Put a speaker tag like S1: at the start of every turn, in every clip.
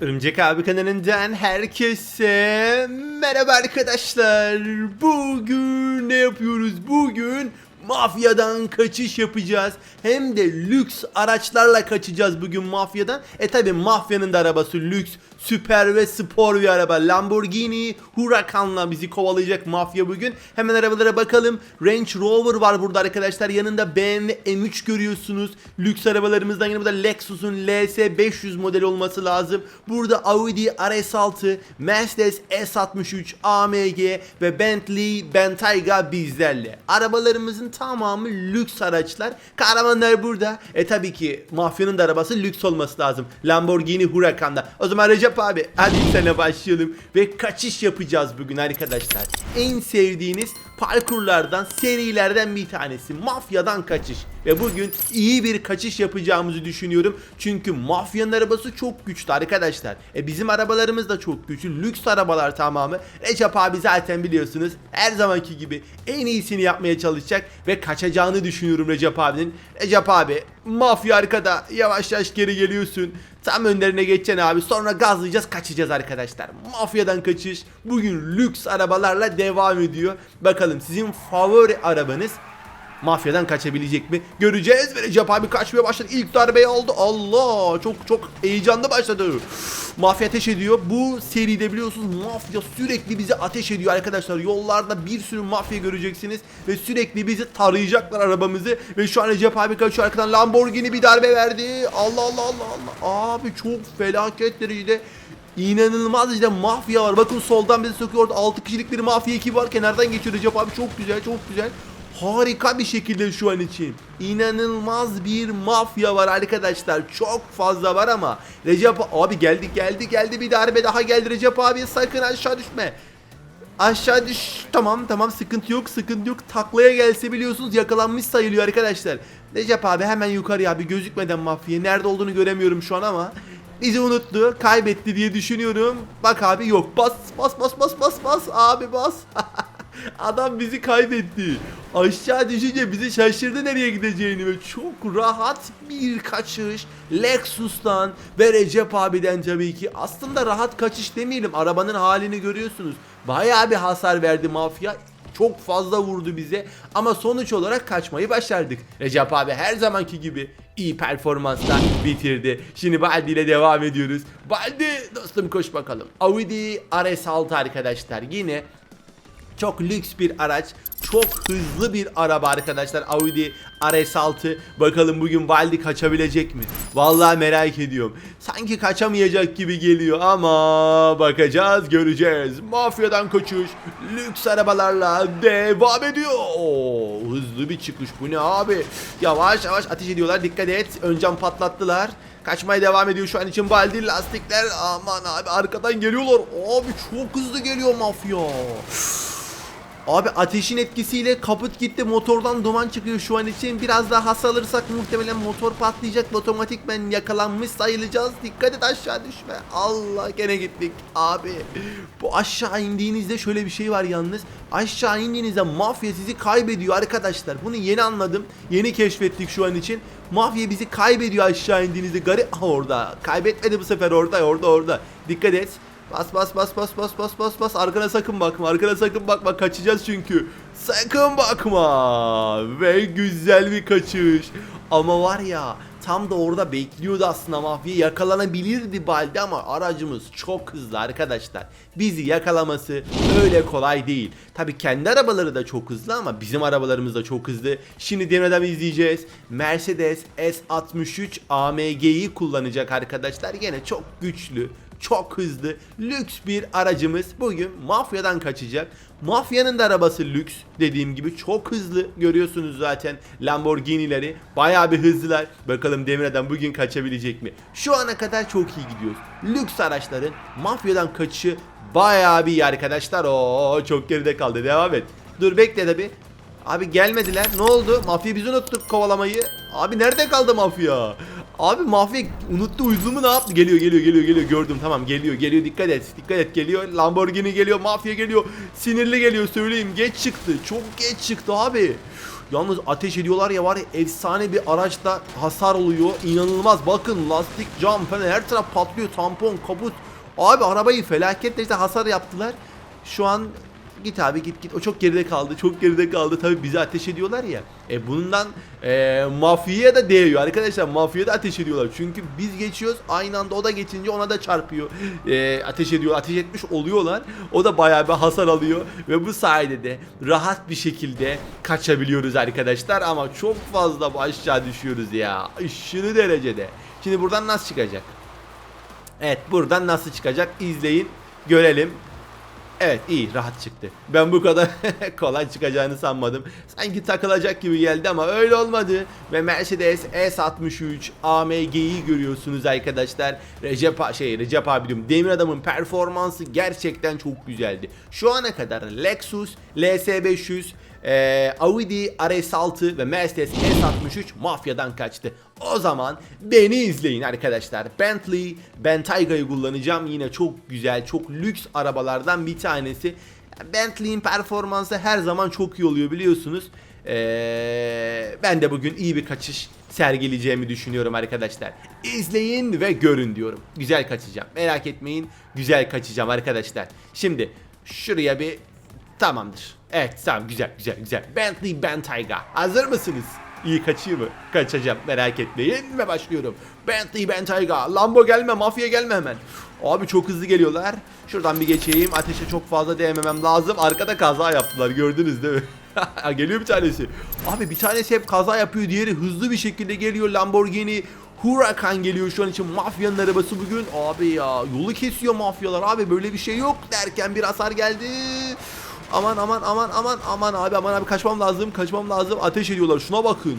S1: Örümcek abi kanalından herkese merhaba arkadaşlar. Bugün ne yapıyoruz? Bugün mafyadan kaçış yapacağız. Hem de lüks araçlarla kaçacağız bugün mafyadan. E tabi mafyanın da arabası lüks, süper ve spor bir araba. Lamborghini Huracan'la bizi kovalayacak mafya bugün. Hemen arabalara bakalım. Range Rover var burada arkadaşlar. Yanında BMW M3 görüyorsunuz. Lüks arabalarımızdan yanında Lexus'un LS 500 modeli olması lazım. Burada Audi RS6, Mercedes S63, AMG ve Bentley Bentayga bizlerle. Arabalarımızın tamamı lüks araçlar. Kahramanlar burada. E tabii ki mafyanın da arabası lüks olması lazım. Lamborghini Huracan'da. O zaman Recep abi hadi sana başlayalım. Ve kaçış yapacağız bugün arkadaşlar. En sevdiğiniz parkurlardan, serilerden bir tanesi. Mafyadan kaçış. Ve bugün iyi bir kaçış yapacağımızı düşünüyorum. Çünkü mafyanın arabası çok güçlü arkadaşlar. E bizim arabalarımız da çok güçlü. Lüks arabalar tamamı. Recep abi zaten biliyorsunuz her zamanki gibi en iyisini yapmaya çalışacak ve kaçacağını düşünüyorum Recep abinin. Recep abi mafya arkada yavaş yavaş geri geliyorsun. Tam önlerine geçeceksin abi. Sonra gazlayacağız kaçacağız arkadaşlar. Mafyadan kaçış bugün lüks arabalarla devam ediyor. Bakalım sizin favori arabanız Mafyadan kaçabilecek mi? Göreceğiz ve Recep abi kaçmaya başladı. İlk darbeyi aldı. Allah çok çok heyecanlı başladı. Mafya ateş ediyor. Bu seride biliyorsunuz mafya sürekli bizi ateş ediyor arkadaşlar. Yollarda bir sürü mafya göreceksiniz ve sürekli bizi tarayacaklar arabamızı ve şu an Recep abi kaçıyor arkadan Lamborghini bir darbe verdi. Allah Allah Allah Allah. Abi çok felaket derecede İnanılmaz işte mafya var. Bakın soldan bizi sokuyor. Orada 6 kişilik bir mafya ekibi var. Kenardan geçiyor Recep abi. Çok güzel, çok güzel. Harika bir şekilde şu an için. İnanılmaz bir mafya var arkadaşlar. Çok fazla var ama. Recep abi geldi geldi geldi bir darbe daha geldi Recep abi sakın aşağı düşme. Aşağı düş. Tamam tamam sıkıntı yok sıkıntı yok. Taklaya gelse biliyorsunuz yakalanmış sayılıyor arkadaşlar. Recep abi hemen yukarıya abi gözükmeden mafya. Nerede olduğunu göremiyorum şu an ama. Bizi unuttu, kaybetti diye düşünüyorum. Bak abi yok. Bas bas bas bas bas bas abi bas. Adam bizi kaybetti. Aşağı düşünce bizi şaşırdı nereye gideceğini ve çok rahat bir kaçış Lexus'tan ve Recep abiden tabii ki. Aslında rahat kaçış demeyelim. Arabanın halini görüyorsunuz. Bayağı bir hasar verdi mafya. Çok fazla vurdu bize ama sonuç olarak kaçmayı başardık. Recep abi her zamanki gibi iyi performansla bitirdi. Şimdi Baldi ile devam ediyoruz. Baldi dostum koş bakalım. Audi RS6 arkadaşlar yine çok lüks bir araç. Çok hızlı bir araba arkadaşlar. Audi RS6. Bakalım bugün Valdi kaçabilecek mi? Vallahi merak ediyorum. Sanki kaçamayacak gibi geliyor ama bakacağız, göreceğiz. Mafyadan kaçış lüks arabalarla devam ediyor. Oo, hızlı bir çıkış bu ne abi? Yavaş yavaş ateş ediyorlar. Dikkat et. Ön cam patlattılar. Kaçmaya devam ediyor şu an için Baldi lastikler aman abi arkadan geliyorlar. Abi çok hızlı geliyor mafya. Abi ateşin etkisiyle kaput gitti motordan duman çıkıyor. Şu an için biraz daha has alırsak muhtemelen motor patlayacak. Ve otomatikmen yakalanmış sayılacağız. Dikkat et aşağı düşme. Allah gene gittik. Abi bu aşağı indiğinizde şöyle bir şey var yalnız. Aşağı indiğinizde mafya sizi kaybediyor arkadaşlar. Bunu yeni anladım. Yeni keşfettik şu an için. Mafya bizi kaybediyor aşağı indiğinizde. Garip orada. Kaybetmedi bu sefer orada orada orada. Dikkat et Bas bas bas bas bas bas bas bas. Arkana sakın bakma arkana sakın bakma. Kaçacağız çünkü. Sakın bakma. Ve güzel bir kaçış. Ama var ya tam da orada bekliyordu aslında mafya. Yakalanabilirdi balde ama aracımız çok hızlı arkadaşlar. Bizi yakalaması öyle kolay değil. Tabi kendi arabaları da çok hızlı ama bizim arabalarımız da çok hızlı. Şimdi denemeden izleyeceğiz. Mercedes S63 AMG'yi kullanacak arkadaşlar. Yine çok güçlü çok hızlı, lüks bir aracımız bugün mafyadan kaçacak. Mafyanın da arabası lüks dediğim gibi çok hızlı görüyorsunuz zaten Lamborghini'leri bayağı bir hızlılar. Bakalım Demir'den bugün kaçabilecek mi? Şu ana kadar çok iyi gidiyoruz. Lüks araçların mafyadan kaçışı bayağı bir iyi arkadaşlar. Oo çok geride kaldı. Devam et. Dur bekle tabi. Abi gelmediler. Ne oldu? Mafya biz unuttuk kovalamayı. Abi nerede kaldı mafya? Abi mafya unuttu uydu mu ne yaptı? Geliyor geliyor geliyor geliyor. Gördüm tamam. Geliyor geliyor. Dikkat et dikkat et. Geliyor Lamborghini geliyor mafya geliyor. Sinirli geliyor söyleyeyim. Geç çıktı çok geç çıktı abi. Yalnız ateş ediyorlar ya var ya efsane bir araçta hasar oluyor. İnanılmaz. Bakın lastik cam falan her taraf patlıyor. Tampon kaput abi arabayı felaket derecede hasar yaptılar. Şu an Git abi git git. O çok geride kaldı. Çok geride kaldı. Tabii bize ateş ediyorlar ya. E bundan e, mafyaya da değiyor arkadaşlar. Mafyaya da ateş ediyorlar. Çünkü biz geçiyoruz. Aynı anda o da geçince ona da çarpıyor. E, ateş ediyor. Ateş etmiş oluyorlar. O da bayağı bir hasar alıyor. Ve bu sayede de rahat bir şekilde kaçabiliyoruz arkadaşlar. Ama çok fazla aşağı düşüyoruz ya. Aşırı derecede. Şimdi buradan nasıl çıkacak? Evet buradan nasıl çıkacak izleyin görelim. Evet iyi rahat çıktı. Ben bu kadar kolay çıkacağını sanmadım. Sanki takılacak gibi geldi ama öyle olmadı. Ve Mercedes S63 AMG'yi görüyorsunuz arkadaşlar. Recep şey Recep abi diyorum. Demir adamın performansı gerçekten çok güzeldi. Şu ana kadar Lexus LS500 ee, Audi RS6 ve Mercedes S63 mafyadan kaçtı. O zaman beni izleyin arkadaşlar. Bentley Bentayga'yı kullanacağım. Yine çok güzel, çok lüks arabalardan bir tanesi. Bentley'in performansı her zaman çok iyi oluyor biliyorsunuz. Ee, ben de bugün iyi bir kaçış sergileyeceğimi düşünüyorum arkadaşlar. İzleyin ve görün diyorum. Güzel kaçacağım. Merak etmeyin. Güzel kaçacağım arkadaşlar. Şimdi şuraya bir Tamamdır. Evet tamam güzel güzel güzel. Bentley Bentayga. Hazır mısınız? İyi kaçayım mı? Kaçacağım merak etmeyin ve başlıyorum. Bentley Bentayga. Lambo gelme mafya gelme hemen. Abi çok hızlı geliyorlar. Şuradan bir geçeyim. Ateşe çok fazla değmemem lazım. Arkada kaza yaptılar gördünüz değil mi? geliyor bir tanesi. Abi bir tanesi hep kaza yapıyor. Diğeri hızlı bir şekilde geliyor. Lamborghini Huracan geliyor şu an için mafyanın arabası bugün. Abi ya yolu kesiyor mafyalar abi böyle bir şey yok derken bir hasar geldi. Aman aman aman aman aman abi aman abi kaçmam lazım kaçmam lazım ateş ediyorlar şuna bakın.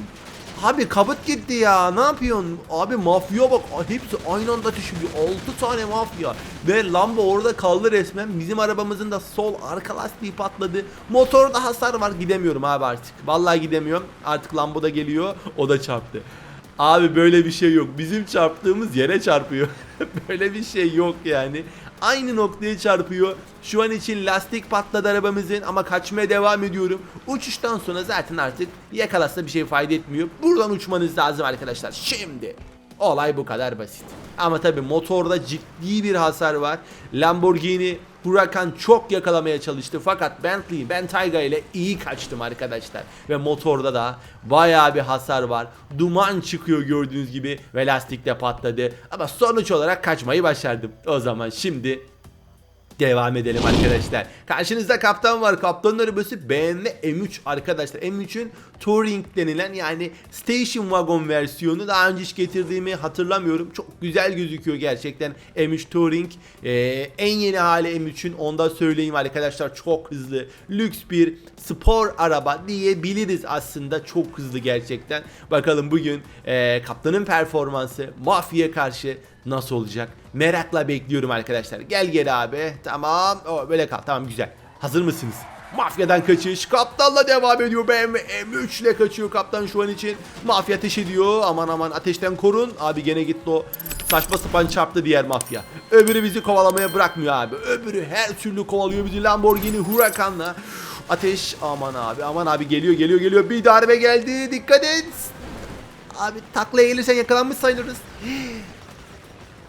S1: Abi kabut gitti ya ne yapıyorsun? Abi mafya bak hepsi aynı anda ediyor 6 tane mafya. Ve Lambo orada kaldı resmen bizim arabamızın da sol arka lastiği patladı. Motorda hasar var gidemiyorum abi artık. Vallahi gidemiyorum artık Lambo da geliyor o da çarptı. Abi böyle bir şey yok. Bizim çarptığımız yere çarpıyor. böyle bir şey yok yani. Aynı noktaya çarpıyor. Şu an için lastik patladı arabamızın ama kaçmaya devam ediyorum. Uçuştan sonra zaten artık yakalasa bir şey fayda etmiyor. Buradan uçmanız lazım arkadaşlar. Şimdi. Olay bu kadar basit. Ama tabi motorda ciddi bir hasar var. Lamborghini Huracan çok yakalamaya çalıştı fakat Bentley, Bentayga ile iyi kaçtım arkadaşlar. Ve motorda da baya bir hasar var. Duman çıkıyor gördüğünüz gibi ve lastik de patladı. Ama sonuç olarak kaçmayı başardım. O zaman şimdi Devam edelim arkadaşlar. Karşınızda kaptan var. Kaptanın arabası BMW M3 arkadaşlar. M3'ün Touring denilen yani Station Wagon versiyonu daha önce hiç getirdiğimi hatırlamıyorum. Çok güzel gözüküyor gerçekten M3 Touring. Ee, en yeni hali M3'ün onda söyleyeyim arkadaşlar. Çok hızlı, lüks bir spor araba diyebiliriz aslında. Çok hızlı gerçekten. Bakalım bugün e, kaptanın performansı mafya karşı nasıl olacak? Merakla bekliyorum arkadaşlar. Gel gel abi. Tamam. O, böyle kal. Tamam güzel. Hazır mısınız? Mafyadan kaçış. Kaptanla devam ediyor. BMW M3 ile kaçıyor kaptan şu an için. Mafya ateş ediyor. Aman aman ateşten korun. Abi gene gitti o saçma sapan çarptı diğer mafya. Öbürü bizi kovalamaya bırakmıyor abi. Öbürü her türlü kovalıyor bizi Lamborghini Huracan'la. Ateş aman abi aman abi geliyor geliyor geliyor. Bir darbe geldi. Dikkat et. Abi taklaya gelirsen yakalanmış sayılırız.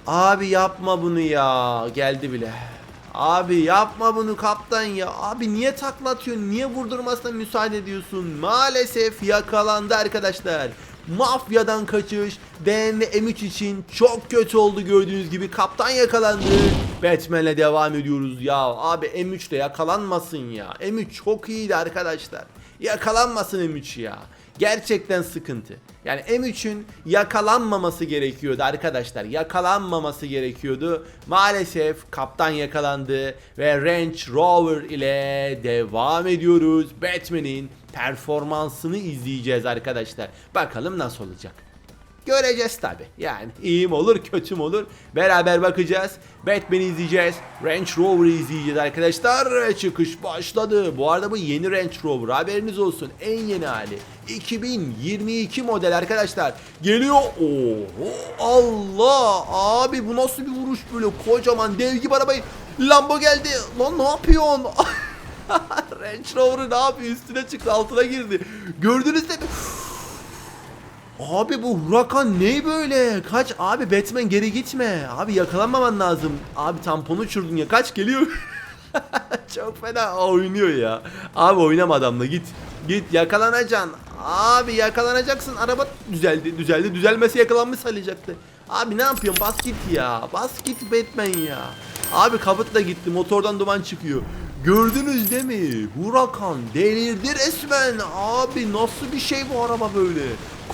S1: Abi yapma bunu ya. Geldi bile. Abi yapma bunu kaptan ya. Abi niye taklatıyorsun? Niye vurdurmasına müsaade ediyorsun? Maalesef yakalandı arkadaşlar. Mafyadan kaçış BMW M3 için çok kötü oldu gördüğünüz gibi. Kaptan yakalandı. Batman'le devam ediyoruz ya. Abi M3 de yakalanmasın ya. M3 çok iyiydi arkadaşlar. Yakalanmasın M3 ya. Gerçekten sıkıntı. Yani M3'ün yakalanmaması gerekiyordu arkadaşlar. Yakalanmaması gerekiyordu. Maalesef kaptan yakalandı ve Range Rover ile devam ediyoruz. Batman'in performansını izleyeceğiz arkadaşlar. Bakalım nasıl olacak. Göreceğiz tabi. Yani iyi mi olur kötü mü olur beraber bakacağız. Batman'i izleyeceğiz. Range Rover'ı izleyeceğiz arkadaşlar. Ve çıkış başladı. Bu arada bu yeni Range Rover haberiniz olsun. En yeni hali. 2022 model arkadaşlar. Geliyor. Oho Allah. Abi bu nasıl bir vuruş böyle kocaman dev gibi arabayı. Lambo geldi. Lan ne yapıyorsun? Range Rover'ı ne yapıyor? Üstüne çıktı altına girdi. Gördünüz değil mi? Abi bu Huracan ne böyle? Kaç abi Batman geri gitme. Abi yakalanmaman lazım. Abi tamponu uçurdun ya. Kaç geliyor? Çok fena oynuyor ya. Abi oynama adamla git. Git yakalanacaksın. Abi yakalanacaksın. Araba düzeldi düzeldi. Düzelmesi yakalanmış salacaktı. Abi ne yapıyorsun? Bas git ya. Bas git Batman ya. Abi kabut da gitti. Motordan duman çıkıyor. Gördünüz değil mi? Huracan delirdi resmen. Abi nasıl bir şey bu araba böyle?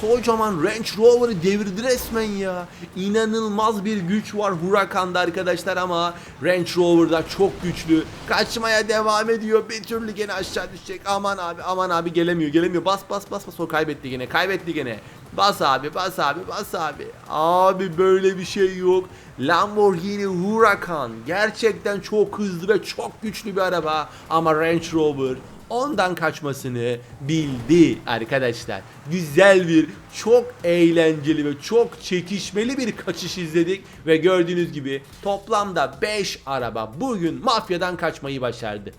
S1: Kocaman Range Rover'ı devirdi resmen ya. İnanılmaz bir güç var Huracan'da arkadaşlar ama Range Rover'da çok güçlü. Kaçmaya devam ediyor. Bir türlü gene aşağı düşecek. Aman abi aman abi gelemiyor gelemiyor. Bas bas bas bas o kaybetti gene kaybetti gene. Bas abi bas abi bas abi. Abi böyle bir şey yok. Lamborghini Huracan gerçekten çok hızlı ve çok güçlü bir araba ama Range Rover ondan kaçmasını bildi arkadaşlar. Güzel bir, çok eğlenceli ve çok çekişmeli bir kaçış izledik ve gördüğünüz gibi toplamda 5 araba bugün mafyadan kaçmayı başardı.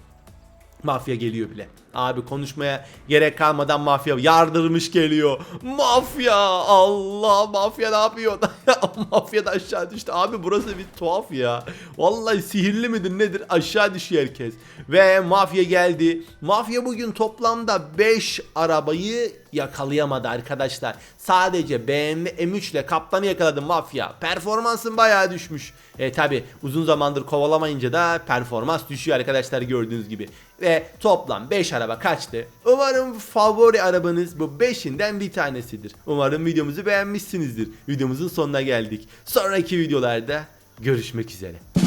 S1: Mafya geliyor bile. Abi konuşmaya gerek kalmadan mafya yardırmış geliyor. Mafya! Allah mafya ne yapıyor? mafya da aşağı düştü. Abi burası bir tuhaf ya. Vallahi sihirli midir nedir? Aşağı düşüyor herkes. Ve mafya geldi. Mafya bugün toplamda 5 arabayı yakalayamadı arkadaşlar. Sadece BMW M3 ile kaptanı yakaladı mafya. Performansın bayağı düşmüş. E tabi uzun zamandır kovalamayınca da performans düşüyor arkadaşlar gördüğünüz gibi. Ve toplam 5 araba kaçtı. Umarım favori arabanız bu 5'inden bir tanesidir. Umarım videomuzu beğenmişsinizdir. Videomuzun sonuna geldik. Sonraki videolarda görüşmek üzere.